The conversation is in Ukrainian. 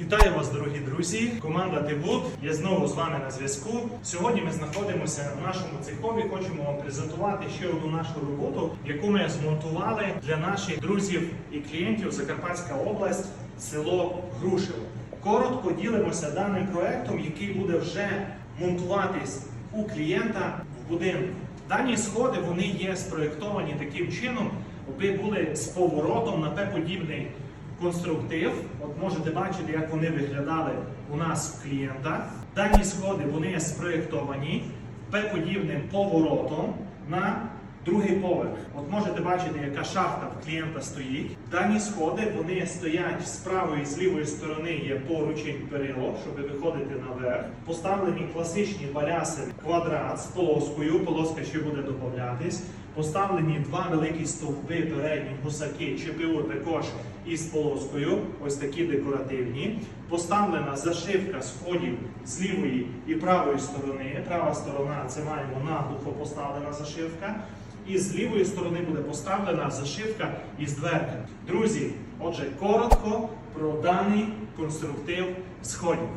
Вітаю вас, дорогі друзі! Команда Тибут. Я знову з вами на зв'язку. Сьогодні ми знаходимося в нашому цехові. Хочемо вам презентувати ще одну нашу роботу, яку ми змонтували для наших друзів і клієнтів Закарпатська область, село Грушево. Коротко ділимося даним проектом, який буде вже монтуватись у клієнта в будинку. Дані сходи вони є спроєктовані таким чином, аби були з поворотом на П-подібний конструктив. От можете бачити, як вони виглядали у нас в клієнта. Дані сходи вони спроєктовані П-подібним поворотом на другий поверх. От можете бачити, яка шахта в клієнта стоїть. Дані сходи вони стоять з правої і з лівої сторони є поручень перило, щоб виходити наверх. Поставлені класичні баляси квадрат з полоскою. Полоска ще буде додатись. Поставлені два великі стовпи передні гусаки ЧПУ також із полоскою, ось такі декоративні. Поставлена зашивка сходів з лівої і правої сторони. Права сторона це маємо наглухо поставлена зашивка. І з лівої сторони буде поставлена зашивка із дверки. Друзі, отже, коротко про даний конструктив сходів.